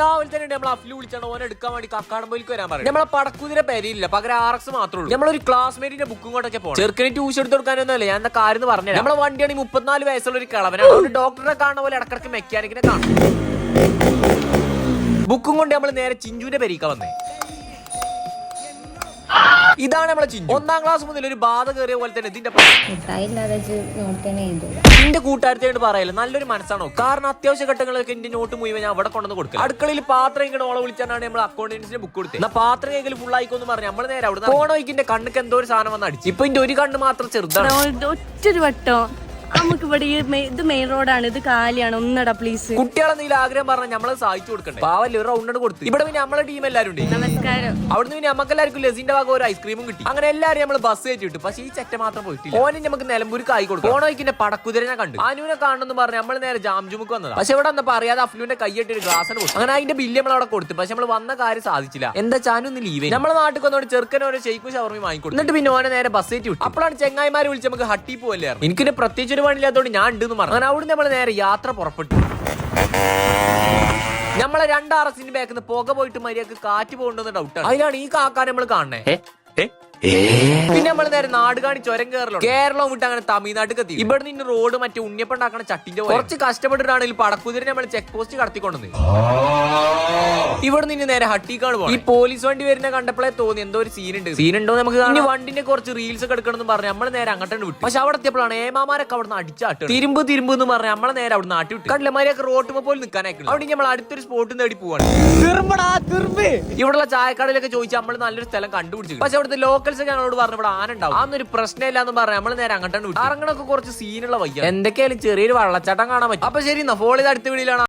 രാവിലെ തന്നെ നമ്മൾ അഫ്ലു വിളിച്ചാണ് ഓനെ എടുക്കാൻ വേണ്ടി കക്കാടമ്പോയിലേക്ക് വരാൻ പറയും നമ്മളെ പടക്കുതിരെ പേരില്ല പകരം ആർ എക്സ് മാത്രമേ ഉള്ളൂ. നമ്മളൊരു ക്ലാസ്മേറ്റിന്റെ ബുക്കും കൊണ്ടൊക്കെ പോകണം ചെറുക്കനെ ട്യൂഷൻ എടുത്ത് കൊടുക്കാനൊന്നുമല്ല. ഞാൻ കാര്യം പറഞ്ഞു നമ്മളെ വണ്ടിയാണ് മുപ്പത്തിനാല് വയസ്സുള്ള ഒരു കളവനാണ്. ഒരു ഡോക്ടറെ കാണുന്ന പോലെ ഇടക്കിടക്ക് മെക്കാനിക്കിനെ കാണും. ബുക്കും കൊണ്ട് നമ്മൾ നേരെ ചിഞ്ചുവിന്റെ പെരീക്ക വന്നേ. ഇതാണ് നമ്മളെ ചിഞ്ചു. ഒന്നാം ക്ലാസ് മുതൽ ഒരു ബാധ കയറിയ പോലെ തന്നെ ഇതിന്റെ എന്റെ കൂട്ടുകാരത്തിയോട് പറയല്ല? നല്ലൊരു മനസ്സാണോ? കാരണം അത്യാവശ്യ ഘട്ടങ്ങളൊക്കെ എന്റെ നോട്ട് മുഴുവൻ ഞാൻ അവിടെ കൊണ്ടുവന്ന് കൊടുക്കും അടുക്കളയിൽ പാത്രം ഇങ്ങനെ ഓളെ വിളിച്ചാണ് നമ്മൾ അക്കൗണ്ടൻസിന്റെ ബുക്ക് കൊടുത്തത് എന്നാ പാത്രം കൈകൾ ഫുൾ ആയിക്കോന്ന് പറഞ്ഞു നമ്മൾ നേരെ അവിടെ ഫോണോയ്ക്കിന്റെ കണ്ണുക്ക് എന്തോ ഒരു സാധനം വന്ന് അടിച്ചു. ഇപ്പൊ ഇന്റെ ഒരു കണ്ണ് മാത്രം ചെറുതാണ്. ഒറ്റൊരു വട്ടോ നമുക്ക് ഇവിടെ ഇത് മെയിൻ റോഡാണ് ഇത് കാലിയാണ്. ഒന്നടാ പ്ലീസ് കുട്ടികളെന്തെങ്കിലും ആഗ്രഹം പറഞ്ഞാൽ നമ്മളെ സഹായിച്ചു കൊടുക്കണ്ടേ? പാവല്ലേ ഒരു റൗണ്ട് കൊടുത്തു. ഇവിടെ പിന്നെ നമ്മളെ ടീം എല്ലാവരും ഉണ്ട്. നമസ്കാരം. അവിടുന്ന് പിന്നെ നമുക്ക് എല്ലാവർക്കും ലസിന്റെ ഭാഗം ഒരു ഐസ്ക്രീമും കിട്ടി. അങ്ങനെ എല്ലാവരും നമ്മൾ ബസ് കയറ്റി വിട്ടു. പക്ഷേ ഈ ചെറ്റ മാത്രം പോയിട്ടില്ല. ഓനെ നമുക്ക് നിലമ്പൂർക്ക് ആയി കൊടുക്കും. ഓണോയ്ക്കിന്റെ പടക്കുതിര ഞാൻ കണ്ടു. അനുവിനെ കാണണമെന്ന് പറഞ്ഞ് നമ്മൾ നേരെ ജാംജുമുക്ക് വന്നതാണ് പക്ഷെ ഇവിടെ എന്താ അറിയാതെ അഫ്ലുവിന്റെ കൈയിട്ട് ഒരു ഗ്ലാസ്സിന് കൊടുത്തു. അങ്ങനെ അതിന്റെ ബില്ല് നമ്മൾ അവിടെ കൊടുത്തു. പക്ഷെ നമ്മൾ വന്ന കാര്യം സാധിച്ചില്ല. എന്താ ചാനൊന്ന് ലീവ് നമ്മളെ നാട്ടിൽ വന്നോട് ചെറുക്കൻ ഓരോ ഷെയ്ക്കും ഷവർമയും വാങ്ങിക്കൊടുത്തു. എന്നിട്ട് പിന്നെ ഓനെ നേരെ ബസ് കയറ്റി വിട്ടു. അപ്പോഴാണ് ചെങ്ങായിമാരെ വിളിച്ച് നമുക്ക് ഹട്ടി പോവല്ലേ എനിക്ക് പ്രത്യേകിച്ച് ഒരു പണിയില്ലാത്തതുകൊണ്ട് ഞാൻ ഉണ്ടെന്ന് പറഞ്ഞു. അങ്ങനെ അവിടെ നമ്മൾ നേരെ യാത്ര പുറപ്പെട്ടു. നമ്മളെ രണ്ട് ആർ എസിന്റെ ബാക്കിൽ നിന്ന് പുക പോയിട്ട് മര്യാദയ്ക്ക് കാറ്റ് പോകണ്ടെന്ന് ഡൗട്ടാണ് അതിലാണ് ഈ കാക്കാൻ നമ്മൾ കാണണേ പിന്നെ നമ്മൾ നേരെ നാടുകാണി ചുരം കേരളം കേരളം വിട്ട് അങ്ങനെ തമിഴ്നാട്ടിൽ എത്തി ഇവിടെ നിന്ന് റോഡ് മറ്റേ ഉണ്ണിയപ്പം ഉണ്ടാക്കണ ചട്ടിന്റെ. കുറച്ച് കഷ്ടപ്പെട്ടിട്ടാണെങ്കിൽ പടക്കുതിരെ നമ്മൾ ചെക്ക് പോസ്റ്റ് കടത്തിക്കൊണ്ടത്. ഇവിടെ നിന്ന് നേരെ ഹട്ടിക്കാണ് പോകും ഈ പോലീസ് വണ്ടി വരുന്ന കണ്ടപ്പോഴേ തോന്നി എന്തോ ഒരു സീൻ ഉണ്ട് സീൻ ഉണ്ടോ നമുക്ക് കാണാം. വണ്ടിന്റെ കുറച്ച് റീൽസ് ഒക്കെ എടുക്കണമെന്ന് പറഞ്ഞു നമ്മൾ നേരെ അങ്ങോട്ട് വിട്ടു. പക്ഷെ അവിടെ എത്തിയപ്പോഴാണ് ഏമാമാരൊക്കെ അവിടെ നിന്ന് അടിച്ചാട്ട് തിരുമ്പ് തിരുമ്പ് എന്ന് പറഞ്ഞു നമ്മളെ നേരെ അവിടെ നാട്ടി വിട്ടു. കണ്ടില്ല മാരിയൊക്കെ റോട്ടുമ്പോ പോലും നിൽക്കാനായിക്കില്ല അവിടെ നമ്മൾ അടുത്തൊരു സ്പോട്ട് നേടി പോവാണ്. ഇവിടെയുള്ള ചായക്കടയിലൊക്കെ ചോദിച്ചാൽ നമ്മൾ നല്ലൊരു സ്ഥലം കണ്ടുപിടിച്ചു പക്ഷെ അവിടുത്തെ ലോക്കൽസ് ഞങ്ങളോട് പറഞ്ഞു ഇവിടെ ആന ഉണ്ടാവും. അതൊരു പ്രശ്നമില്ല എന്ന് പറഞ്ഞു നമ്മൾ നേരെ അങ്ങോട്ടാണ് വിട്ടു കുറച്ച് സീനുള്ള വയ്യ എന്തൊക്കെയായാലും ചെറിയൊരു വള്ളച്ചാട്ടം കാണാൻ പറ്റും. അപ്പൊ ശരി എന്നാ. ഫോൾ ചെയ്ത് അടുത്ത വീടിലാണ്